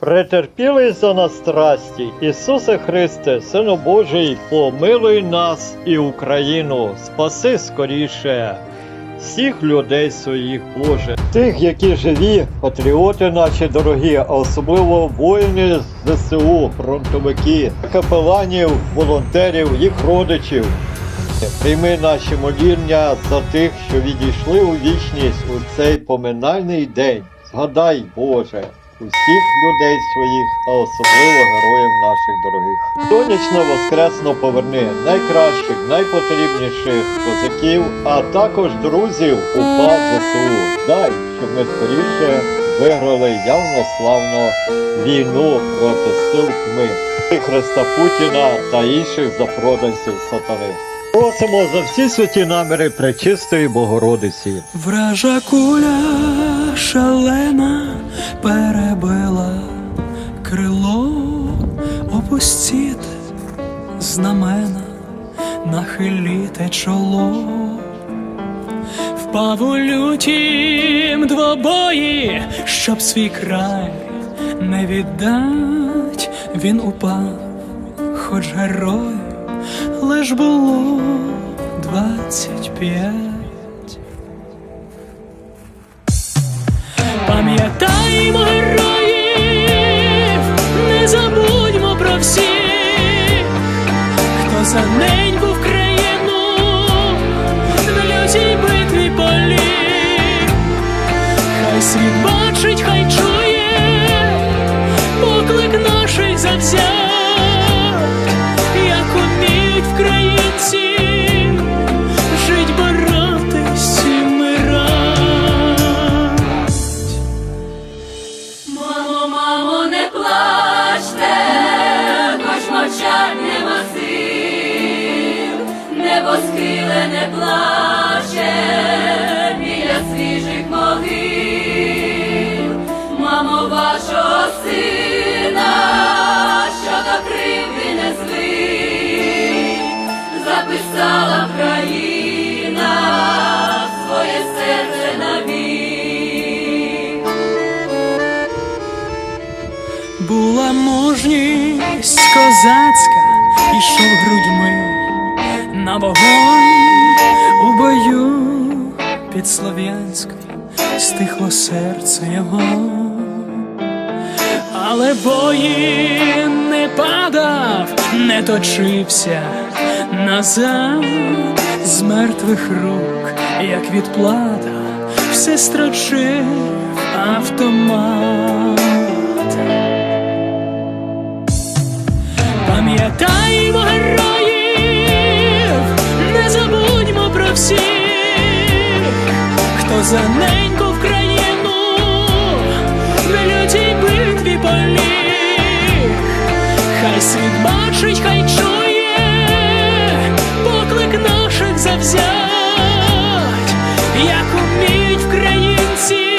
Претерпілий за нас страсті, Ісусе Христе, Сину Божий, помилуй нас і Україну, спаси скоріше всіх людей своїх, Боже, тих, які живі, патріоти наші дорогі, а особливо воїни ЗСУ, фронтовики, капеланів, волонтерів, їх родичів. Прийми наші моління за тих, що відійшли у вічність у цей поминальний день. Згадай, Боже, усіх людей своїх, а особливо героїв наших дорогих. Сонячно воскресно поверни найкращих, найпотрібніших козаків, а також друзів УПА ЗСУ. Дай, щоб ми скоріше виграли явно славно війну проти сил тьми. Христа Путіна та інших запроданців сатани. Просимо за всі святі наміри Пречистої Богородиці. Вража куля шалена опустіте знамена, нахиліте чоло. Впав у лютім двобої, щоб свій край не віддать, він упав, хоч герою лиш було двадцять п'ять. Пам'ятаємо хто мамо вашого сина, що до кривди не злий, записала країна своє серце навік. Була мужність козацька, ішов грудьми на вогонь у бою під Слов'янськом стихло серце його, але воїн не падав, не точився назад з мертвих рук, як відплата, все строчив автомат. Пам'ятаймо героїв, не забудьмо про всіх, хто за неньку Хай світ бачить, хай чує, поклик наших завзять, як уміють українці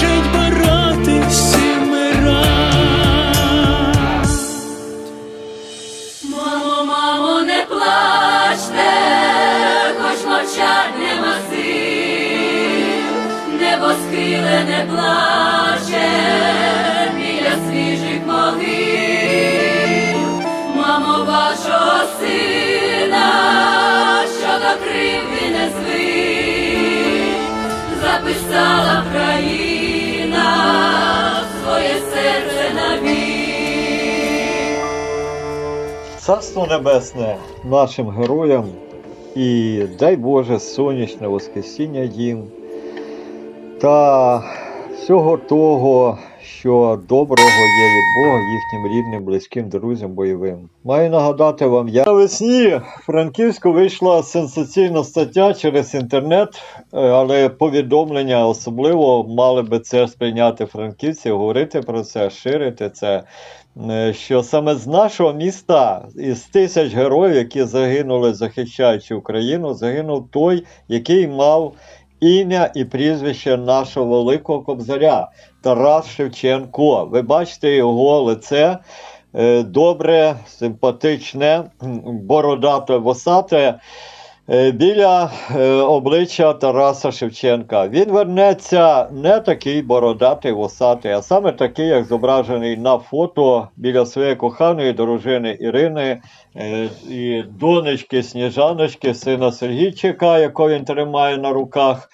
жить, боротись і мирать. Мамо, мамо, не плачте, хоч мовчать нема сил, небо схиле не плаче біля свіжих могил, мамо вашого сина, що до кривди не злий, записала країна своє серце навік. Царство Небесне нашим героям і дай Боже сонячне Воскресіння їм та всього того, що доброго є від Бога їхнім рідним, близьким друзям бойовим. Маю нагадати вам, я навесні в Франківську вийшла сенсаційна стаття через інтернет, е, але повідомлення особливо мали би це сприйняти франківці, говорити про це, ширити це. Е, Що саме з нашого міста, із тисяч героїв, які загинули, захищаючи Україну, загинув той, який мав ім'я і прізвище нашого великого кобзаря Тарас Шевченко. Ви бачите його лице е, добре, симпатичне, бородате, восате. е, біля е, обличчя Тараса Шевченка. Він вернеться не такий бородатий вусатий, а саме такий, як зображений на фото біля своєї коханої дружини Ірини і донечки Сніжаночки, сина Сергійчика, якого він тримає на руках.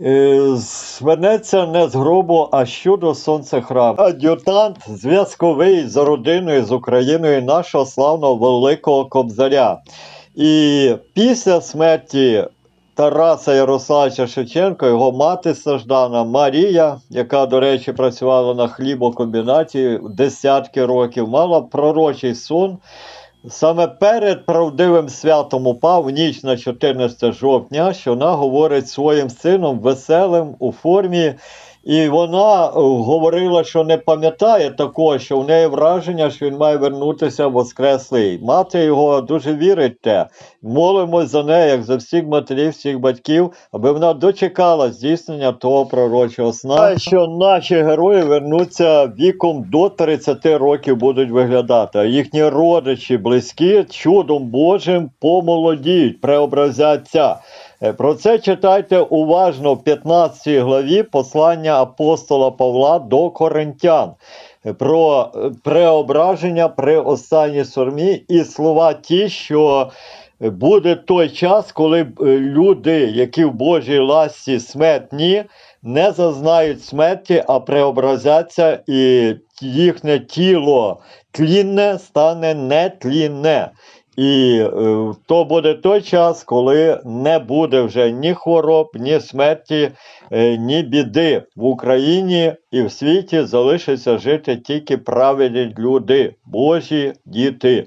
Е, Звернеться не з гробу, а щодо сонцехрам. Ад'ютант зв'язковий з родиною з Україною нашого славного великого кобзаря. І після смерті Тараса Ярославича Шевченка, його мати страждана Марія, яка, до речі, працювала на хлібокомбінаті десятки років, мала пророчий сон. Саме перед правдивим святом упав ніч на 14 жовтня, що вона говорить своїм сином веселим у формі. І вона е, говорила, що не пам'ятає такого, що в неї враження, що він має вернутися воскреслий. Мати його дуже вірить те. Молимось за неї, як за всіх матерів, всіх батьків, аби вона дочекала здійснення того пророчого сна. Що наші герої вернуться віком до 30 років будуть виглядати, а їхні родичі, близькі, чудом Божим помолодіють, преобразяться. Е, Про це читайте уважно в 15 главі послання апостола Павла до Коринтян. Е, Про е, преображення при останній сормі і слова ті, що буде той час, коли люди, які в Божій ласті смертні, не зазнають смерті, а преобразяться, і їхнє тіло тлінне стане нетлінне. І е, то буде той час, коли не буде вже ні хвороб, ні смерті, е, ні біди в Україні і в світі залишиться жити тільки правильні люди, Божі діти.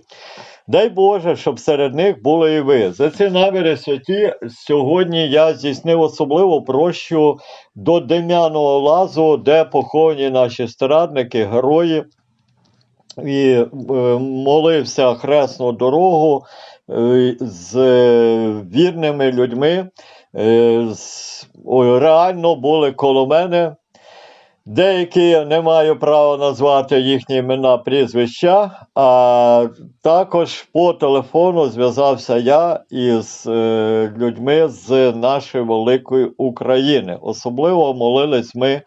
Дай Боже, щоб серед них були і ви. За ці наміри святі сьогодні я здійснив особливо прощу до Дем'яного лазу, де поховані наші страдники, герої і е, молився хресну дорогу е, з вірними людьми. Е, реально були коло мене. Деякі не маю права назвати їхні імена прізвища, а також по телефону зв'язався я із людьми з нашої великої України. Особливо молились ми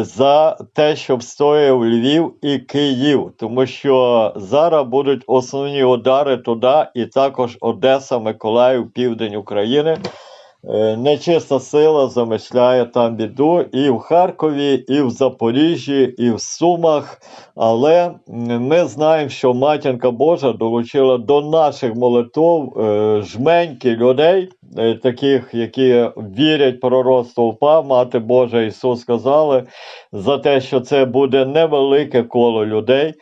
за те, щоб стояв Львів і Київ, тому що зараз будуть основні удари туди, і також Одеса, Миколаїв, південь України. Е, Нечиста сила замишляє там біду і в Харкові, і в Запоріжжі, і в Сумах. Але ми знаємо, що матінка Божа долучила до наших молитв е, жменьки людей, е, таких, які вірять пророцтво УПА, Мати Божа Ісус сказали, за те, що це буде невелике коло людей.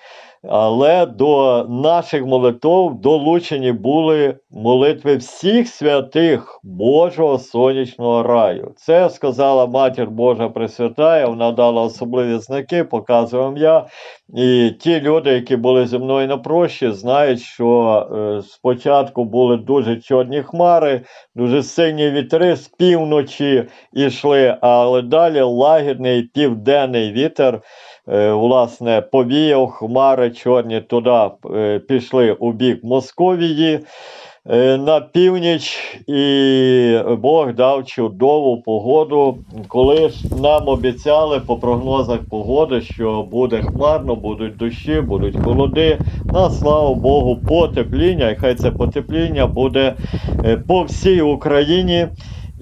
Але до наших молитв долучені були молитви всіх святих Божого сонячного раю. Це сказала Матір Божа Пресвятая, вона дала особливі знаки, показую вам я. І ті люди, які були зі мною на прощі, знають, що е, спочатку були дуже чорні хмари, дуже сильні вітри з півночі йшли, але далі лагідний південний вітер власне, повіяв хмари чорні туди е, пішли у бік Московії е, на північ, і Бог дав чудову погоду. Коли ж нам обіцяли по прогнозах погоди, що буде хмарно, будуть дощі, будуть холоди. На слава Богу, потепління, і хай це потепління буде е, по всій Україні.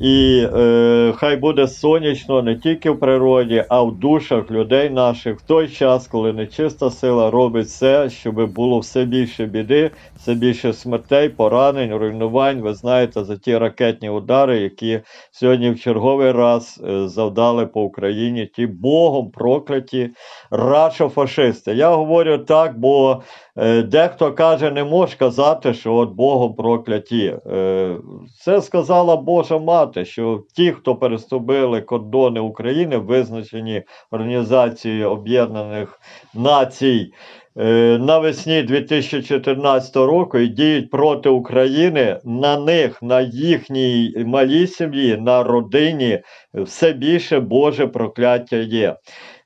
І е, хай буде сонячно не тільки в природі, а в душах людей наших в той час, коли нечиста сила робить все, щоб було все більше біди, все більше смертей, поранень, руйнувань. Ви знаєте за ті ракетні удари, які сьогодні в черговий раз е, завдали по Україні ті Богом прокляті рашофашисти. Я говорю так, бо е, дехто каже, не можеш казати, що от Богом прокляті. Е, це сказала Божа мати, що ті, хто переступили кордони України, визначені Організацією Об'єднаних Націй. е, Навесні 2014 року і діють проти України на них, на їхній малій сім'ї, на родині все більше Боже прокляття є.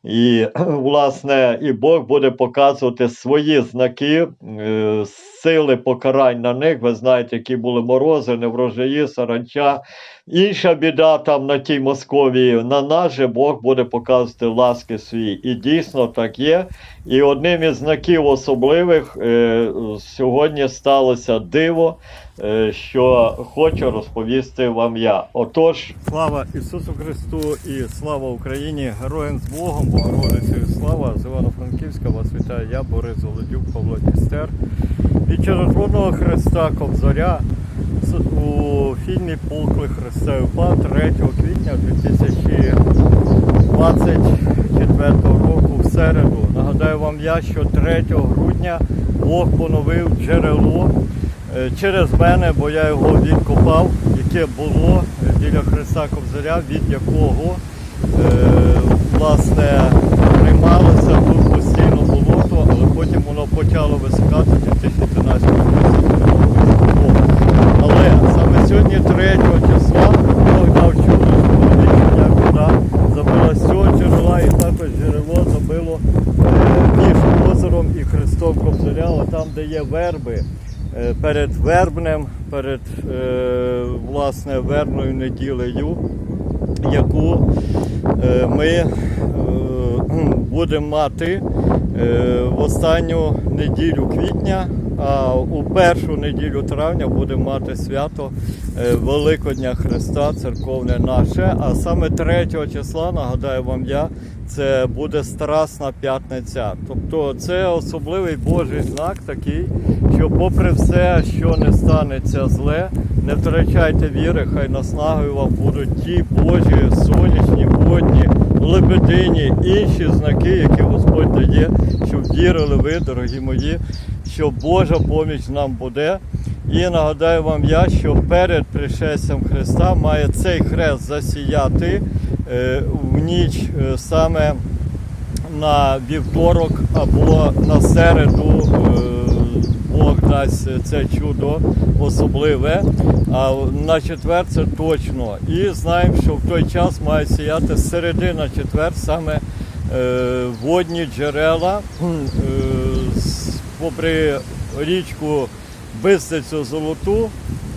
І, власне, і Бог буде показувати свої знаки, е, сили покарань на них. Ви знаєте, які були морози, неврожаї, саранча. Інша біда там на тій Московії. На нас же Бог буде показувати ласки свої. І дійсно так є. І одним із знаків особливих е, сьогодні сталося диво, що хочу розповісти вам я. Отож, Слава Ісусу Христу і слава Україні! Героям з Богом, Богородицею слава! З Івано-Франківська вас вітаю я, Борис Володюк, Павло Дістер. Від Чудотворного Христа Кобзаря у фільмі Полкли Христа і УПА 3 квітня 2024 року в середу. Нагадаю вам я, що 3 грудня Бог поновив джерело е, через мене, бо я його відкопав, яке було е, біля Христа Кобзаря, від якого е, власне приймалося тут постійно болото, але потім воно почало висихати в 2013 році. Але саме сьогодні 3 числа Бог дав чудо, що водичка вода забила цього джерела і також джерело забило е, між озером і Христом Кобзаря, там, де є верби, е, перед вербнем, перед е, власне вербною неділею, яку е, ми е, будемо мати е, в останню неділю квітня, а у першу неділю травня будемо мати свято е, Великодня Христа, церковне наше. А саме 3 числа, нагадаю вам я, це буде Страсна п'ятниця. Тобто це особливий Божий знак такий, що попри все, що не станеться зле, не втрачайте віри, хай наснагою вам будуть ті Божі, сонячні, водні, лебедині, інші знаки, які Господь дає, щоб вірили ви, дорогі мої, що Божа поміч нам буде. І нагадаю вам я, що перед пришестям Христа має цей хрест засіяти е, в ніч е, саме на вівторок або на середу. Бог дасть це чудо особливе, а на четвер це точно. І знаємо, що в той час має сіяти з середи четвер саме е, водні джерела е, попри річку Бистицю Золоту,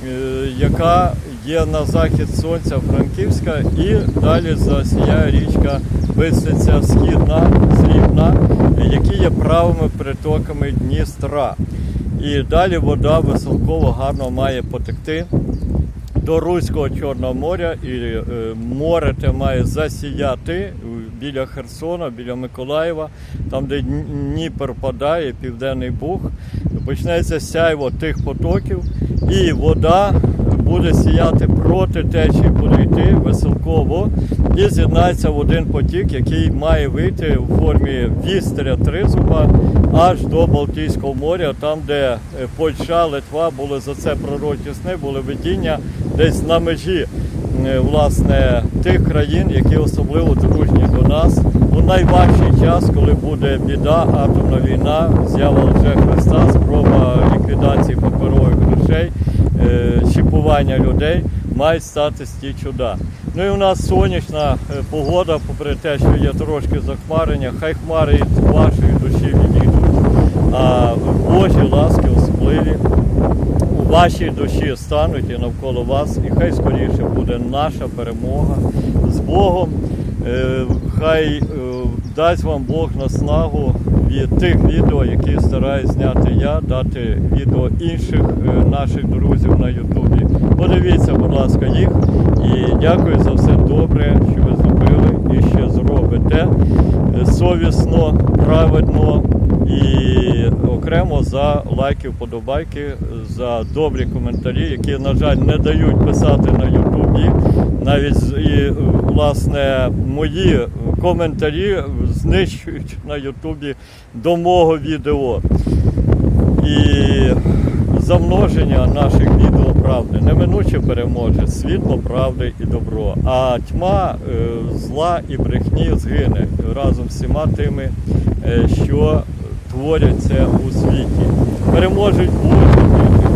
е, яка є на захід сонця Франківська, і далі засіяє річка Бистиця Східна, Срібна, які є правими притоками Дністра. І далі вода веселково гарно має потекти до Руського Чорного моря, і е, море те має засіяти біля Херсона, біля Миколаєва, там, де Дні- Дніпр падає, Південний Буг, почнеться сяйво тих потоків, і вода буде сіяти проти течії, буде йти веселково. І з'єднається в один потік, який має вийти у формі вістеря тризуба аж до Балтійського моря, там, де е, Польща, Литва були за це пророчі сни, були видіння десь на межі е, власне тих країн, які особливо дружні до нас. У найважчий час, коли буде біда, атомна війна, з'ява лже Христа, спроба ліквідації паперових грошей, чіпування людей, мають статись ті чуда. Ну і у нас сонячна е, погода, попри те, що є трошки захмарення, хай хмари від вашої душі відійдуть, а Божі ласки особливі у вашій душі стануть і навколо вас, і хай скоріше буде наша перемога з Богом. Е, Хай е, дасть вам Бог наснагу від тих відео, які стараюсь зняти я, дати відео інших е, наших друзів на Ютубі. Подивіться, будь ласка, їх. І дякую за все добре, що ви зробили і ще зробите е, совісно, праведно і окремо за лайки, вподобайки, за добрі коментарі, які, на жаль, не дають писати на Ютубі. Навіть і власне мої коментарі знищують на Ютубі до мого відео. І замноження наших відео правди неминуче переможе світло, правди і добро. А тьма е, зла і брехні згине разом з всіма тими, е, що творяться у світі. Переможуть Божі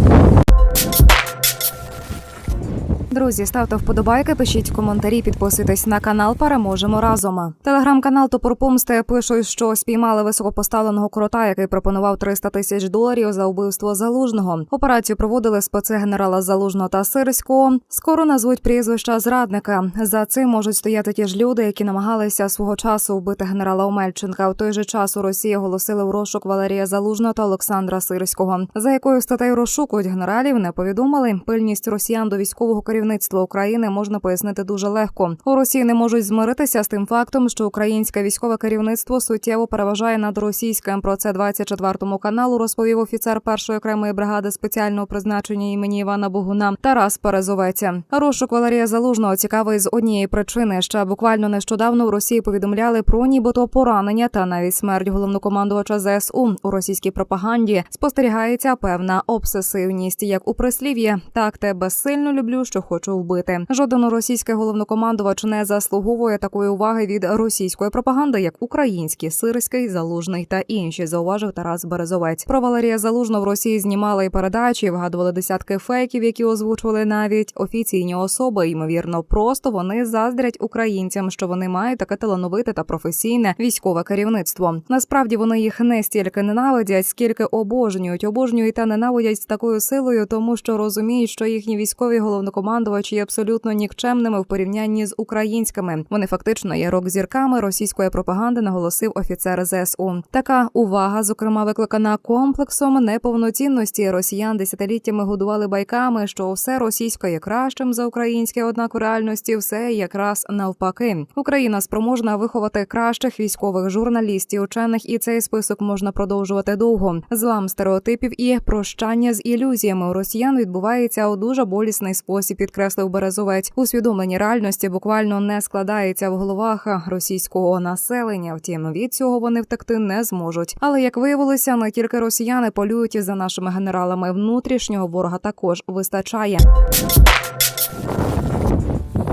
Друзі, ставте вподобайки, пишіть коментарі, підписуйтесь на канал. Переможемо разом. Телеграм-канал Топор Помсти пишуть, що спіймали високопоставленого крота, який пропонував 300 тисяч доларів за вбивство залужного. Операцію проводили специ генерала Залужного та Сирського. Скоро назвуть прізвища зрадника. За цим можуть стояти ті ж люди, які намагалися свого часу вбити генерала Омельченка. В той же час у Росії оголосили в розшук Валерія Залужного та Олександра Сирського. За якою статтею розшукують генералів, не повідомили. Пильність росіян до військового керівництва України можна пояснити дуже легко. У Росії не можуть змиритися з тим фактом, що українське військове керівництво суттєво переважає над російським. Про це 24 каналу розповів офіцер першої окремої бригади спеціального призначення імені Івана Богуна Тарас Перезовеця. Розшук Валерія Залужного цікавий з однієї причини. Ще буквально нещодавно в Росії повідомляли про нібито поранення та навіть смерть головнокомандувача ЗСУ у російській пропаганді. Спостерігається певна обсесивність, як у прислів'ї так тебе сильно люблю, що хочу вбити. Жоден російський головнокомандувач не заслуговує такої уваги від російської пропаганди, як український, сирський, залужний та інші. Зауважив Тарас Березовець. Про Валерія Залужного в Росії знімали і передачі, вгадували десятки фейків, які озвучували навіть офіційні особи. Ймовірно, просто вони заздрять українцям, що вони мають таке талановите та професійне військове керівництво. Насправді вони їх не стільки ненавидять, скільки обожнюють, обожнюють та ненавидять з такою силою, тому що розуміють, що їхні військові головнокомандувачі є абсолютно нікчемними в порівнянні з українськими. Вони фактично є рок-зірками російської пропаганди, наголосив офіцер ЗСУ. Така увага, зокрема, викликана комплексом неповноцінності. Росіян десятиліттями годували байками, що все російське є кращим за українське, однак у реальності все якраз навпаки. Україна спроможна виховати кращих військових журналістів, учених, і цей список можна продовжувати довго. Злам стереотипів і прощання з ілюзіями у росіян відбувається у дуже болісний спосіб, підкреслив Березовець. Усвідомлення реальності буквально не складається в головах російського населення. Втім, від цього вони втекти не зможуть. Але як виявилося, не тільки росіяни полюють за нашими генералами. Внутрішнього ворога також вистачає.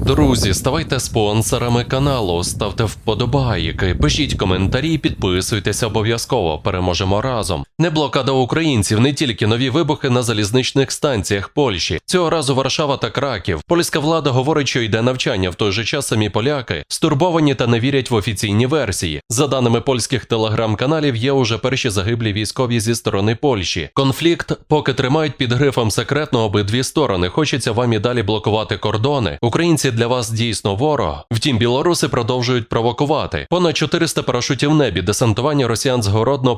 Друзі, ставайте спонсорами каналу, ставте вподобайки, пишіть коментарі, підписуйтесь обов'язково. Переможемо разом. Не блокада українців, не тільки нові вибухи на залізничних станціях Польщі. Цього разу Варшава та Краків. Польська влада говорить, що йде навчання. В той же час самі поляки стурбовані та не вірять в офіційні версії. За даними польських телеграм-каналів, є уже перші загиблі військові зі сторони Польщі. Конфлікт поки тримають під грифом секретно обидві сторони. Хочеться вам і далі блокувати кордони. Українці для вас дійсно ворог. Втім, білоруси продовжують провокувати. Понад 400 парашутів в небі, десантування росіян з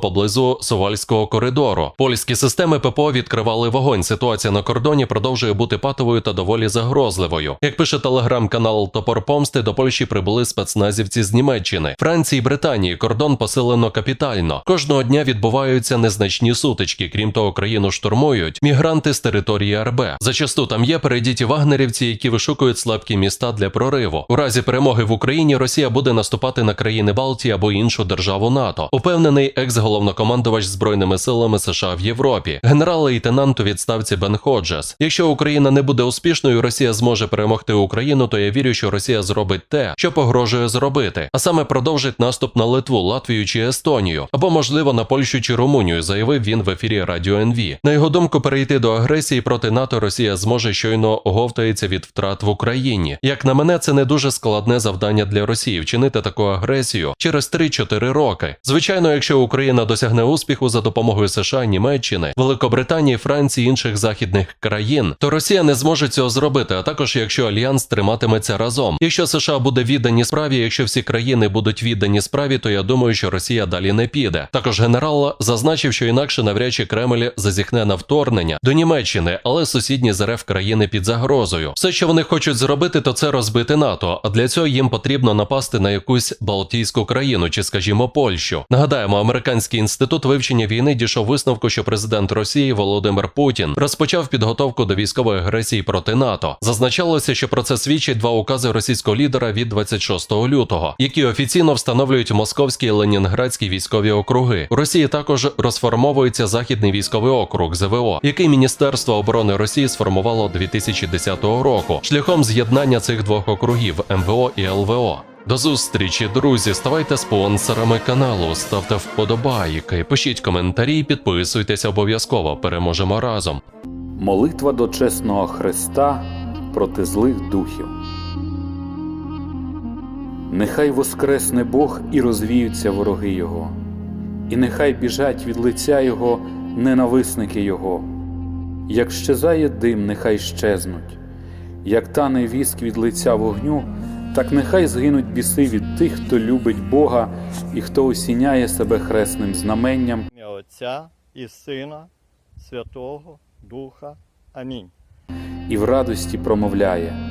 поблизу Сувальського коридору. Польські системи ППО відкривали вогонь. Ситуація на кордоні продовжує бути патовою та доволі загрозливою. Як пише телеграм-канал Топор Помсти, до Польщі прибули спецназівці з Німеччини, Франції, і Британії. Кордон посилено капітально. Кожного дня відбуваються незначні сутички. Крім того, країну штурмують мігранти з території РБ. Зачасту там є передіті вагнерівці, які вишукують слабкі міста для прориву. У разі перемоги в Україні Росія буде наступати на країни Балтії або іншу державу НАТО. Упевнений екс-головнокомандувач збройними силами США в Європі, генерал-лейтенант у відставці Бен Ходжес. Якщо Україна не буде успішною, Росія зможе перемогти Україну, то я вірю, що Росія зробить те, що погрожує зробити, а саме продовжить наступ на Литву, Латвію чи Естонію, або можливо на Польщу чи Румунію, заявив він в ефірі Радіо НВ. На його думку, перейти до агресії проти НАТО Росія зможе щойно оговтається від втрат в Україні. Як на мене, це не дуже складне завдання для Росії вчинити таку агресію через 3-4 роки. Звичайно, якщо Україна досягне успіху за допомогою США, Німеччини, Великобританії, Франції інших західних країн, то Росія не зможе цього зробити. А також якщо альянс триматиметься разом. Якщо США буде віддані справі, якщо всі країни будуть віддані справі, то я думаю, що Росія далі не піде. Також генерал зазначив, що інакше навряд чи Кремль зазіхне на вторгнення до Німеччини, але сусідні з РФ країни під загрозою. Все, що вони хочуть зробити, то це розбити НАТО. А для цього їм потрібно напасти на якусь Балтійську країну чи, скажімо, Польщу. Нагадаємо, американський інститут вивчення війни дійшов висновку, що президент Росії Володимир Путін розпочав підготовку до військової агресії проти НАТО. Зазначалося, що про це свідчать два укази російського лідера від 26 лютого, які офіційно встановлюють московські і ленінградські військові округи. У Росії також розформовується західний військовий округ ЗВО, який Міністерство оборони Росії сформувало 2010 року, шляхом з'єднання цих двох округів МВО і ЛВО. До зустрічі, друзі. Ставайте спонсорами каналу, ставте вподобайки, пишіть коментарі, підписуйтесь обов'язково. Переможемо разом. Молитва до чесного Христа проти злих духів. Нехай воскресне Бог і розвіються вороги Його, і нехай біжать від лиця Його ненависники Його. Як щезає дим, нехай щезнуть, як тане віск від лиця вогню, так нехай згинуть біси від тих, хто любить Бога і хто осіняє себе хресним знаменням Ім'я Отця і Сина, Святого Духа. Амінь. і в радості промовляє: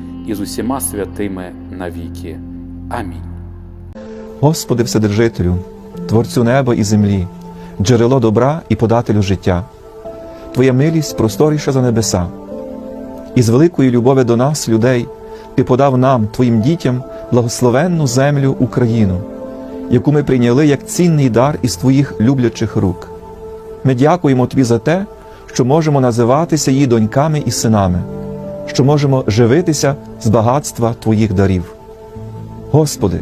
і з усіма святими навіки. Амінь. Господи Вседержителю, Творцю неба і землі, джерело добра і подателю життя, Твоя милість просторіша за небеса, і з великої любові до нас, людей, Ти подав нам, Твоїм дітям, благословенну землю Україну, яку ми прийняли як цінний дар із Твоїх люблячих рук. Ми дякуємо Тобі за те, що можемо називатися її доньками і синами, що можемо живитися з багатства Твоїх дарів. Господи,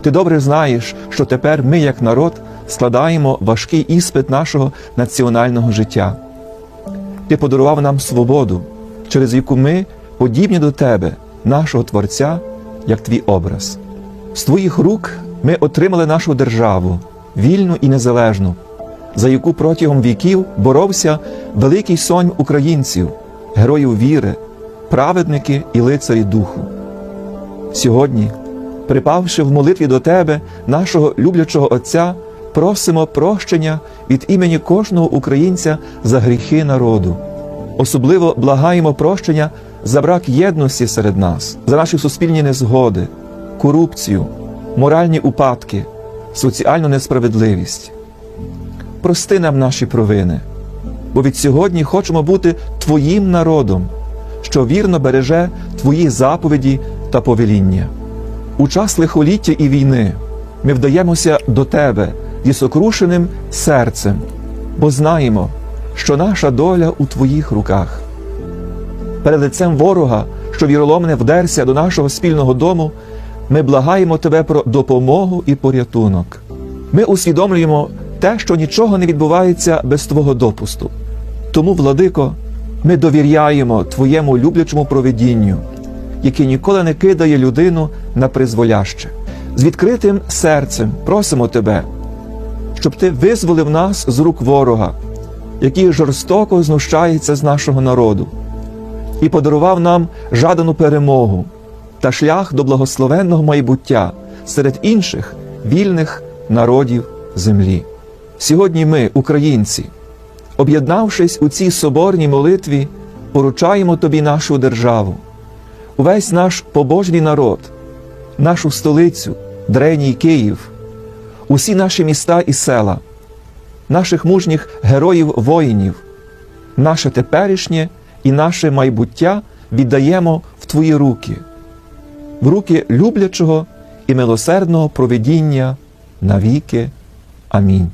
ти добре знаєш, що тепер ми, як народ, складаємо важкий іспит нашого національного життя. Ти подарував нам свободу, через яку ми подібні до Тебе, нашого Творця, як твій образ. З твоїх рук ми отримали нашу державу, вільну і незалежну, за яку протягом віків боровся великий сонм українців, героїв віри, праведники і лицарі духу. Сьогодні, припавши в молитві до Тебе, нашого люблячого Отця, просимо прощення від імені кожного українця за гріхи народу. Особливо благаємо прощення за брак єдності серед нас, за наші суспільні незгоди, корупцію, моральні упадки, соціальну несправедливість. Прости нам наші провини, бо від сьогодні хочемо бути Твоїм народом, що вірно береже Твої заповіді та повеління. У час лихоліття і війни ми вдаємося до Тебе зі сокрушеним серцем, бо знаємо, що наша доля у Твоїх руках. Перед лицем ворога, що віроломне вдерся до нашого спільного дому, ми благаємо Тебе про допомогу і порятунок. Ми усвідомлюємо те, що нічого не відбувається без Твого допусту. Тому, владико, ми довіряємо Твоєму люблячому провидінню, яке ніколи не кидає людину на призволяще. З відкритим серцем просимо Тебе, щоб Ти визволив нас з рук ворога, який жорстоко знущається з нашого народу, і подарував нам жадану перемогу та шлях до благословенного майбуття серед інших вільних народів землі. Сьогодні ми, українці, об'єднавшись у цій соборній молитві, поручаємо Тобі нашу державу, увесь наш побожний народ, нашу столицю, древній Київ, усі наші міста і села, наших мужніх героїв воїнів, наше теперішнє і наше майбуття віддаємо в Твої руки, в руки люблячого і милосердного провидіння навіки. Амінь.